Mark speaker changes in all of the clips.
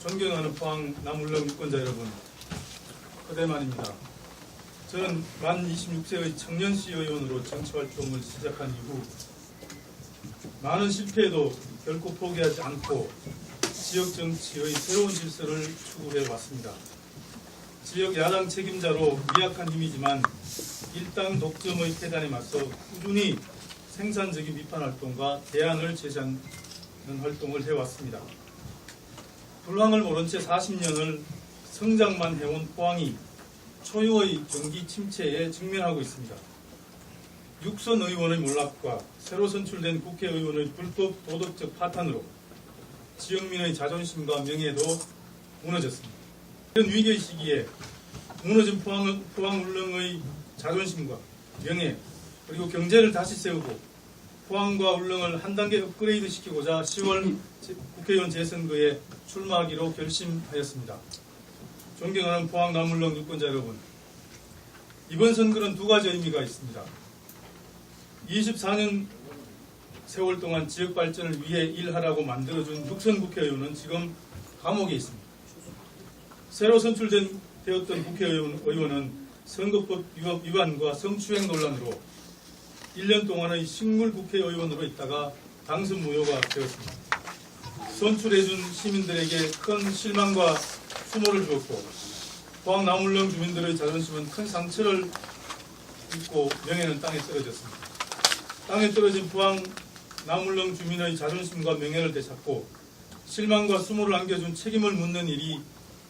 Speaker 1: 존경하는 포항 남울릉 유권자 여러분, 그대만입니다. 저는 만 26세의 청년시 의원으로 정치활동을 시작한 이후 많은 실패에도 결코 포기하지 않고 지역 정치의 새로운 질서를 추구해 왔습니다. 지역 야당 책임자로 미약한 힘이지만 일당 독점의 폐단에 맞서 꾸준히 생산적인 비판 활동과 대안을 제시하는 활동을 해왔습니다. 불황을 모른 채 40년을 성장만 해온 포항이 초유의 경기 침체에 직면하고 있습니다. 육선 의원의 몰락과 새로 선출된 국회의원의 불법 도덕적 파탄으로 지역민의 자존심과 명예도 무너졌습니다. 이런 위기의 시기에 무너진 포항, 포항 울릉의 자존심과 명예 그리고 경제를 다시 세우고 포항과 울릉을 한 단계 업그레이드 시키고자 10월 국회의원 재선거에 출마하기로 결심하였습니다. 존경하는 포항 남울릉 유권자 여러분, 이번 선거는 두 가지 의미가 있습니다. 24년 세월 동안 지역 발전을 위해 일하라고 만들어준 육선 국회의원은 지금 감옥에 있습니다. 새로 선출된 되었던 국회의원 의원은 선거법 위반- 위반과 성추행 논란으로 1년 동안의 식물 국회의원으로 있다가 당선 무효가 되었습니다. 선출해준 시민들에게 큰 실망과 수모를 주었고 포항 남울릉 주민들의 자존심은 큰 상처를 입고 명예는 땅에 떨어졌습니다. 땅에 떨어진 포항 남울릉 주민의 자존심과 명예를 되찾고 실망과 수모를 안겨준 책임을 묻는 일이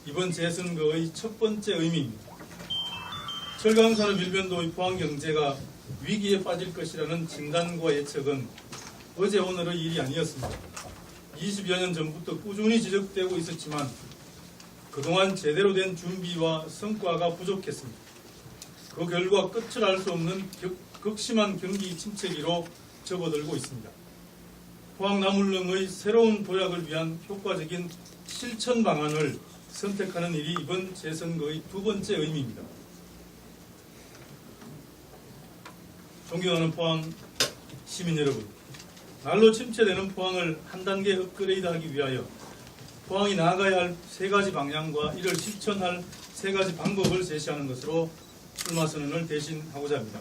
Speaker 1: 이번 재선거의 첫 번째 의미입니다. 철강산업 일변도의 포항 경제가 위기에 빠질 것이라는 진단과 예측은 어제 오늘의 일이 아니었습니다. 20여 년 전부터 꾸준히 지적되고 있었지만 그동안 제대로 된 준비와 성과가 부족했습니다. 그 결과 끝을 알 수 없는 격- 극심한 경기 침체기로 접어들고 있습니다. 포항 남울릉의 새로운 도약을 위한 효과적인 실천 방안을 선택하는 일이 이번 재선거의 두 번째 의미입니다. 존경하는 포항 시민 여러분, 날로 침체되는 포항을 한 단계 업그레이드하기 위하여 포항이 나아가야 할 세 가지 방향과 이를 실천할 세 가지 방법을 제시하는 것으로 출마 선언을 대신하고자 합니다.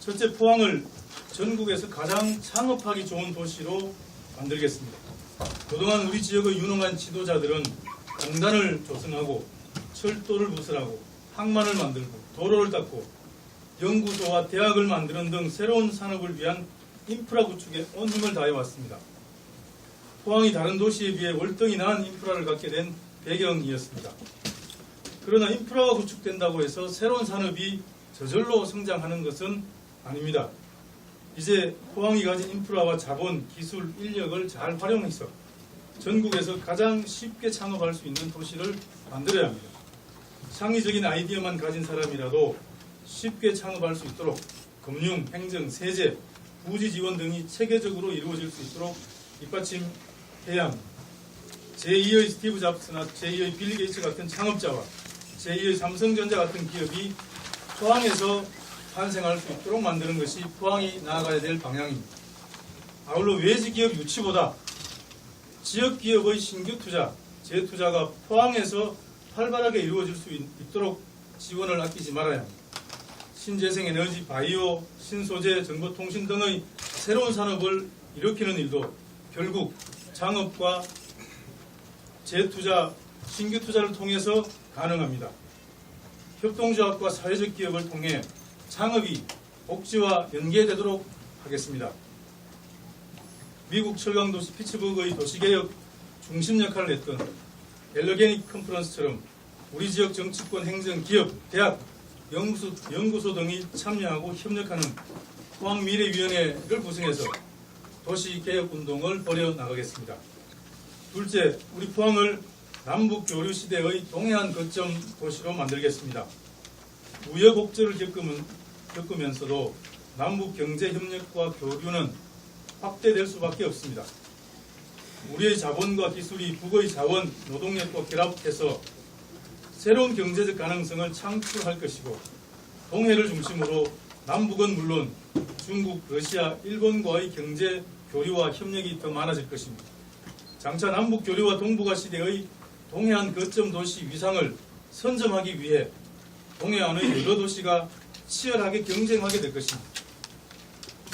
Speaker 1: 첫째, 포항을 전국에서 가장 창업하기 좋은 도시로 만들겠습니다. 그동안 우리 지역의 유능한 지도자들은 공단을 조성하고 철도를 부설하고 항만을 만들고 도로를 닦고 연구소와 대학을 만드는 등 새로운 산업을 위한 인프라 구축에 온 힘을 다해 왔습니다. 포항이 다른 도시에 비해 월등히 나은 인프라를 갖게 된 배경이었습니다. 그러나 인프라가 구축된다고 해서 새로운 산업이 저절로 성장하는 것은 아닙니다. 이제 포항이 가진 인프라와 자본, 기술, 인력을 잘 활용해서 전국에서 가장 쉽게 창업할 수 있는 도시를 만들어야 합니다. 창의적인 아이디어만 가진 사람이라도 쉽게 창업할 수 있도록 금융, 행정, 세제, 부지 지원 등이 체계적으로 이루어질 수 있도록 뒷받침해야 합니다. 제2의 스티브 잡스나 제2의 빌리 게이츠 같은 창업자와 제2의 삼성전자 같은 기업이 포항에서 탄생할 수 있도록 만드는 것이 포항이 나아가야 될 방향입니다. 아울러 외지 기업 유치보다 지역 기업의 신규 투자, 재투자가 포항에서 활발하게 이루어질 수 있- 있도록 지원을 아끼지 말아야 합니다. 신재생 에너지, 바이오, 신소재, 정보통신 등의 새로운 산업을 일으키는 일도 결국 창업과 재투자, 신규 투자를 통해서 가능합니다. 협동조합과 사회적 기업을 통해 창업이 복지와 연계되도록 하겠습니다. 미국 철강도시 피츠버그의 도시개혁 중심 역할을 했던 엘러게닉 컨퍼런스처럼 우리 지역 정치권, 행정, 기업, 대학, 연구소, 연구소 등이 참여하고 협력하는 포항미래위원회를 구성해서 도시개혁 운동을 벌여 나가겠습니다. 둘째, 우리 포항을 남북 교류 시대의 동해안 거점 도시로 만들겠습니다. 우여곡절을 겪으면, 겪으면서도 남북 경제 협력과 교류는 확대될 수밖에 없습니다. 우리의 자본과 기술이 북의 자원, 노동력과 결합해서 새로운 경제적 가능성을 창출할 것이고 동해를 중심으로 남북은 물론 중국, 러시아, 일본과의 경제 교류와 협력이 더 많아질 것입니다. 장차 남북 교류와 동북아 시대의 동해안 거점 도시 위상을 선점하기 위해 동해안의 여러 도시가 치열하게 경쟁하게 될 것입니다.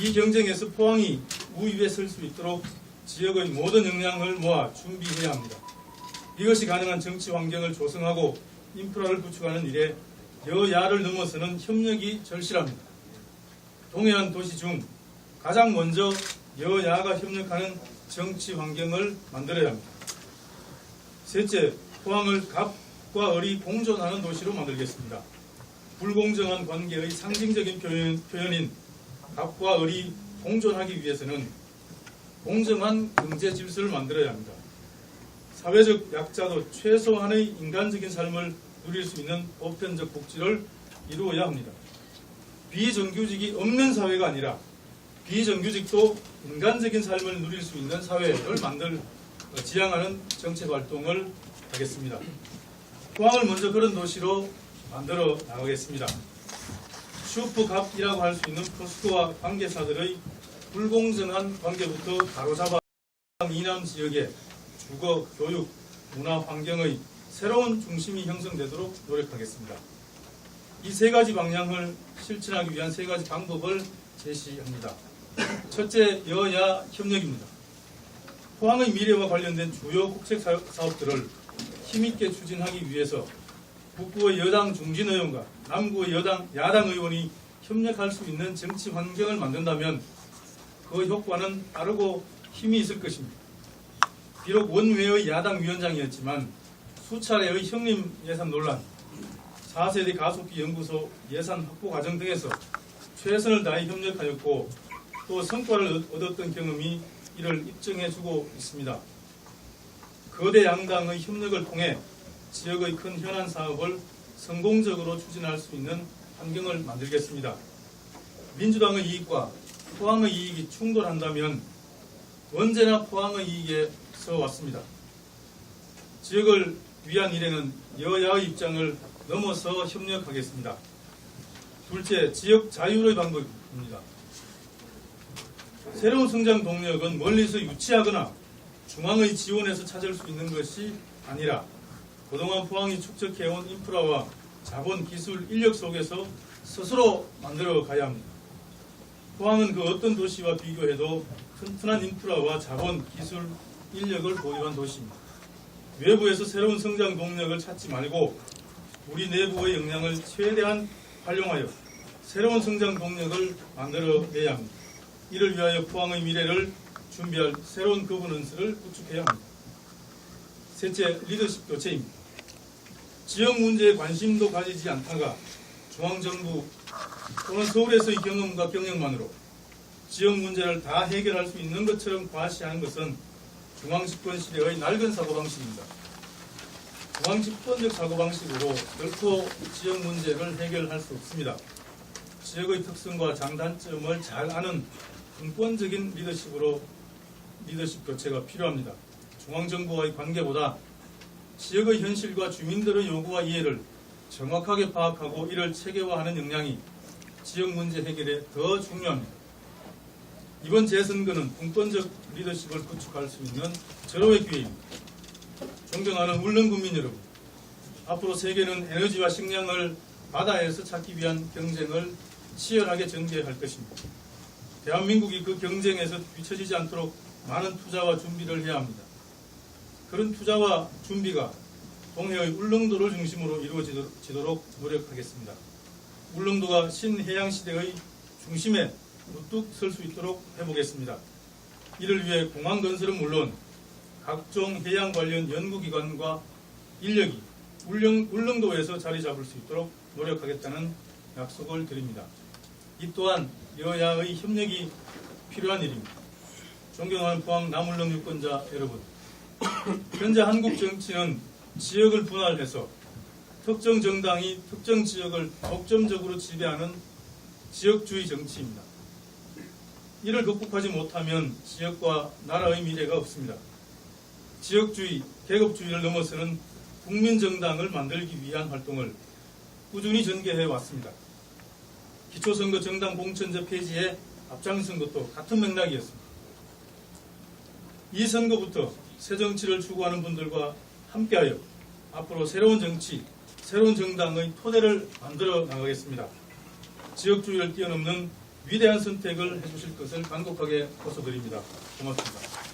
Speaker 1: 이 경쟁에서 포항이 우위에 설 수 있도록 지역의 모든 역량을 모아 준비해야 합니다. 이것이 가능한 정치 환경을 조성하고 인프라를 구축하는 일에 여야를 넘어서는 협력이 절실합니다. 동해안 도시 중 가장 먼저 여야가 협력하는 정치 환경을 만들어야 합니다. 셋째, 포항을 갑과 을이 공존하는 도시로 만들겠습니다. 불공정한 관계의 상징적인 표현, 표현인 갑과 을이 공존하기 위해서는 공정한 경제 질서를 만들어야 합니다. 사회적 약자도 최소한의 인간적인 삶을 누릴 수 있는 보편적 복지를 이루어야 합니다. 비정규직이 없는 사회가 아니라 비정규직도 인간적인 삶을 누릴 수 있는 사회를 만들 어, 지향하는 정책 활동을 하겠습니다. 포항을 먼저 그런 도시로 만들어 나가겠습니다. 슈퍼갑이라고 할 수 있는 포스코와 관계사들의 불공정한 관계부터 바로잡아 이남 지역의 주거, 교육, 문화 환경의 새로운 중심이 형성되도록 노력하겠습니다. 이 세 가지 방향을 실천하기 위한 세 가지 방법을 제시합니다. 첫째, 여야 협력입니다. 포항의 미래와 관련된 주요 국책 사- 사업들을 힘있게 추진하기 위해서 북부의 여당 중진 의원과 남부의 여당 야당 의원이 협력할 수 있는 정치 환경을 만든다면 그 효과는 빠르고 힘이 있을 것입니다. 비록 원외의 야당 위원장이었지만 수차례의 형님 예산 논란, 4세대 가속기 연구소 예산 확보 과정 등에서 최선을 다해 협력하였고 또 성과를 얻었던 경험이 이를 입증해주고 있습니다. 거대 양당의 협력을 통해 지역의 큰 현안 사업을 성공적으로 추진할 수 있는 환경을 만들겠습니다. 민주당의 이익과 포항의 이익이 충돌한다면 언제나 포항의 이익에 서 왔습니다. 지역을 위한 일에는 여야의 입장을 넘어서 협력하겠습니다. 둘째, 지역 자율의 방법입니다. 새로운 성장 동력은 멀리서 유치하거나 중앙의 지원에서 찾을 수 있는 것이 아니라 그동안 포항이 축적해온 인프라와 자본, 기술, 인력 속에서 스스로 만들어 가야 합니다. 포항은 그 어떤 도시와 비교해도 튼튼한 인프라와 자본, 기술, 인력을 보유한 도시입니다. 외부에서 새로운 성장 동력을 찾지 말고 우리 내부의 역량을 최대한 활용하여 새로운 성장 동력을 만들어내야 합니다. 이를 위하여 포항의 미래를 준비할 새로운 거버넌스를 구축해야 합니다. 셋째, 리더십 교체입니다. 지역 문제에 관심도 가지지 않다가 중앙정부 또는 서울에서의 경험과 경력만으로 지역 문제를 다 해결할 수 있는 것처럼 과시하는 것은 중앙집권 시대의 낡은 사고방식입니다. 중앙집권적 사고방식으로 결코 지역 문제를 해결할 수 없습니다. 지역의 특성과 장단점을 잘 아는 근본적인 리더십으로 리더십 교체가 필요합니다. 중앙정부와의 관계보다 지역의 현실과 주민들의 요구와 이해를 정확하게 파악하고 이를 체계화하는 역량이 지역 문제 해결에 더 중요합니다. 이번 재선거는 분권적 리더십을 구축할 수 있는 절호의 기회입니다. 존경하는 울릉 국민 여러분, 앞으로 세계는 에너지와 식량을 바다에서 찾기 위한 경쟁을 치열하게 전개할 것입니다. 대한민국이 그 경쟁에서 뒤처지지 않도록 많은 투자와 준비를 해야 합니다. 그런 투자와 준비가 동해의 울릉도를 중심으로 이루어지도록 노력하겠습니다. 울릉도가 신해양 시대의 중심에 우뚝 설 수 있도록 해보겠습니다. 이를 위해 공항 건설은 물론 각종 해양 관련 연구기관과 인력이 울릉, 울릉도에서 자리 잡을 수 있도록 노력하겠다는 약속을 드립니다. 이 또한 여야의 협력이 필요한 일입니다. 존경하는 포항 남울릉 유권자 여러분, 현재 한국 정치는 지역을 분할해서 특정 정당이 특정 지역을 독점적으로 지배하는 지역주의 정치입니다. 이를 극복하지 못하면 지역과 나라의 미래가 없습니다. 지역주의, 계급주의를 넘어서는 국민정당을 만들기 위한 활동을 꾸준히 전개해 왔습니다. 기초선거 정당 공천제 폐지에 앞장선 것도 같은 맥락이었습니다. 이 선거부터 새 정치를 추구하는 분들과 함께하여 앞으로 새로운 정치, 새로운 정당의 토대를 만들어 나가겠습니다. 지역주의를 뛰어넘는 위대한 선택을 해주실 것을 간곡하게 호소드립니다. 고맙습니다.